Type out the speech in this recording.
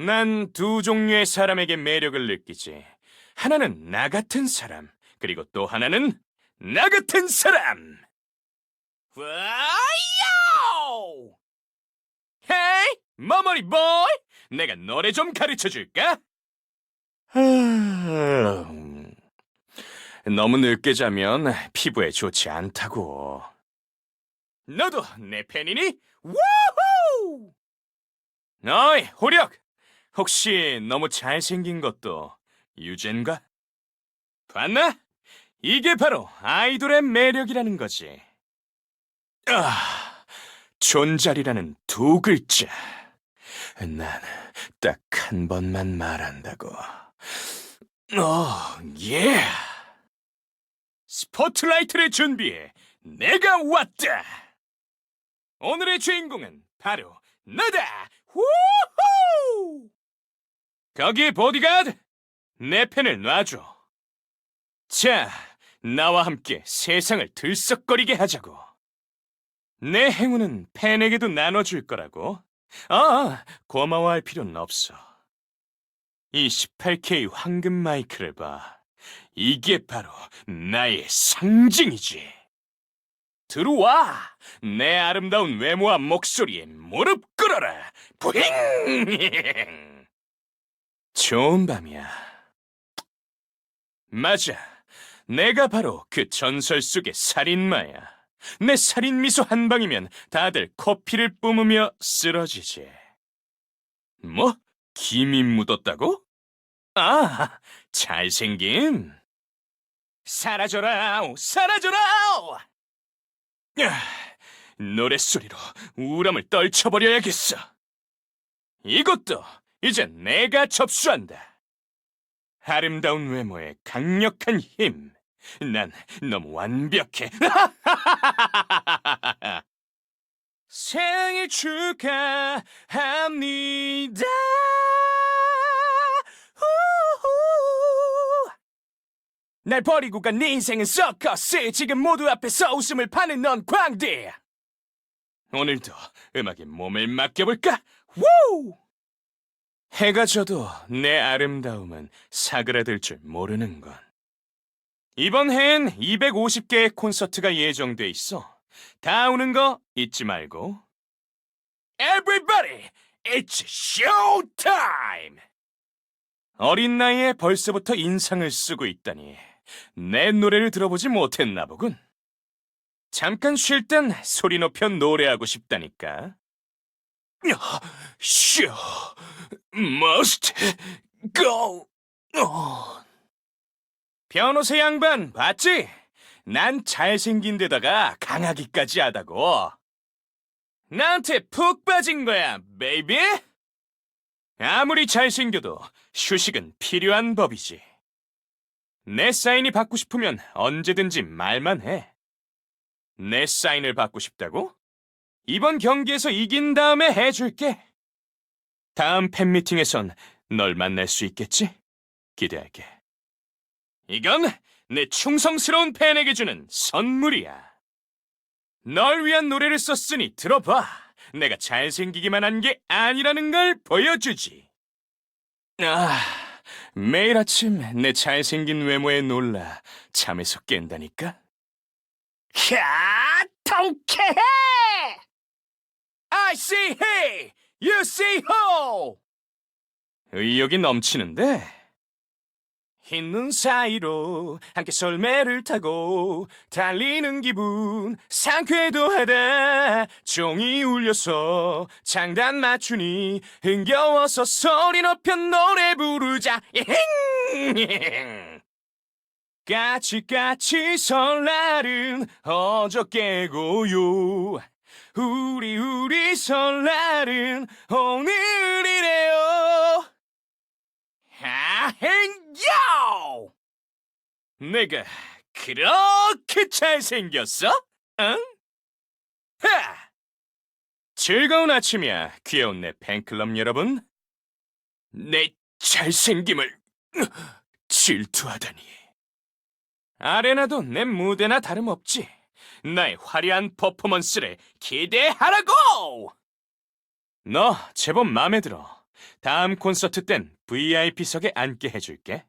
난 두 종류의 사람에게 매력을 느끼지. 하나는 나 같은 사람, 그리고 또 하나는 나 같은 사람. 와요! 헤이, 머머리 보이! 내가 노래 좀 가르쳐 줄까? 음, 너무 늦게 자면 피부에 좋지 않다고. 너도 내 팬이니? 우후! 어이, 호력! 혹시 너무 잘생긴 것도 유젠가? 봤나? 이게 바로 아이돌의 매력이라는 거지. 아, 존잘이라는 두 글자. 난 딱 한 번만 말한다고. 어, 예. 스포트라이트를 준비해. 내가 왔다. 오늘의 주인공은 바로 너다. 후후! 거기 보디가드, 내 펜을 놔줘. 자, 나와 함께 세상을 들썩거리게 하자고. 내 행운은 펜에게도 나눠줄 거라고. 아, 고마워할 필요는 없어. 이 18K 황금 마이크를 봐. 이게 바로 나의 상징이지. 들어와! 내 아름다운 외모와 목소리에 무릎 꿇어라! 부잉! 좋은 밤이야. 맞아. 내가 바로 그 전설 속의 살인마야. 내 살인 미소 한 방이면 다들 커피를 뿜으며 쓰러지지. 뭐? 김이 묻었다고? 아, 잘생김. 사라져라, 사라져라! 야, 노랫소리로 우람을 떨쳐버려야겠어. 이것도 이제 내가 접수한다. 아름다운 외모에 강력한 힘. 난 너무 완벽해. 생일 축하합니다. 우후. 날 버리고 간 네 인생은 서커스. 지금 모두 앞에서 웃음을 파는 넌 광대. 오늘도 음악에 몸을 맡겨볼까? 우! 해가 져도 내 아름다움은 사그라들 줄 모르는 건. 이번 해엔 250개의 콘서트가 예정돼 있어. 다 오는 거 잊지 말고. Everybody, it's show time! 어린 나이에 벌써부터 인상을 쓰고 있다니 내 노래를 들어보지 못했나 보군. 잠깐 쉴 땐 소리 높여 노래하고 싶다니까. 쇼, must go on. 변호사 양반 봤지? 난 잘생긴 데다가 강하기까지 하다고. 나한테 푹 빠진 거야, 베이비. 아무리 잘생겨도 휴식은 필요한 법이지. 내 사인이 받고 싶으면 언제든지 말만 해. 내 사인을 받고 싶다고? 이번 경기에서 이긴 다음에 해줄게. 다음 팬미팅에선 널 만날 수 있겠지? 기대할게. 이건 내 충성스러운 팬에게 주는 선물이야. 널 위한 노래를 썼으니 들어봐. 내가 잘생기기만 한 게 아니라는 걸 보여주지. 아, 매일 아침 내 잘생긴 외모에 놀라 잠에서 깬다니까? 야, 통쾌해! I see he, you see ho! 의욕이 넘치는데? 흰 눈 사이로 함께 설매를 타고 달리는 기분 상쾌도 하다 종이 울려서 장단 맞추니 흥겨워서 소리 높여 노래 부르자 예행 까치까치 설날은 어저께고요 우리 우리 설날은 오늘이래요 아행요! 내가 그렇게 잘생겼어? 응? 하! 즐거운 아침이야, 귀여운 내 팬클럽 여러분. 내 잘생김을 질투하다니. 아레나도 내 무대나 다름없지. 나의 화려한 퍼포먼스를 기대하라고! 너 제법 마음에 들어. 다음 콘서트 땐 VIP석에 앉게 해줄게.